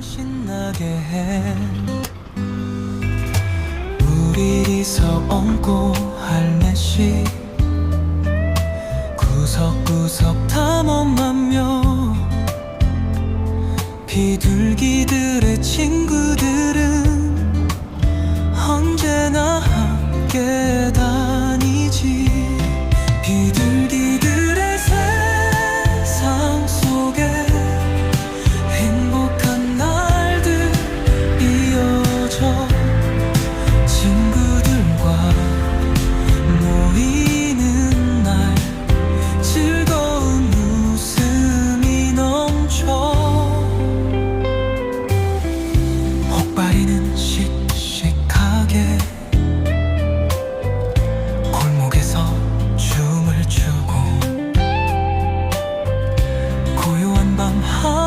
신나게 해. 우리서 얹고 할래시. 구석구석 탐험하며 비둘기들의 친 好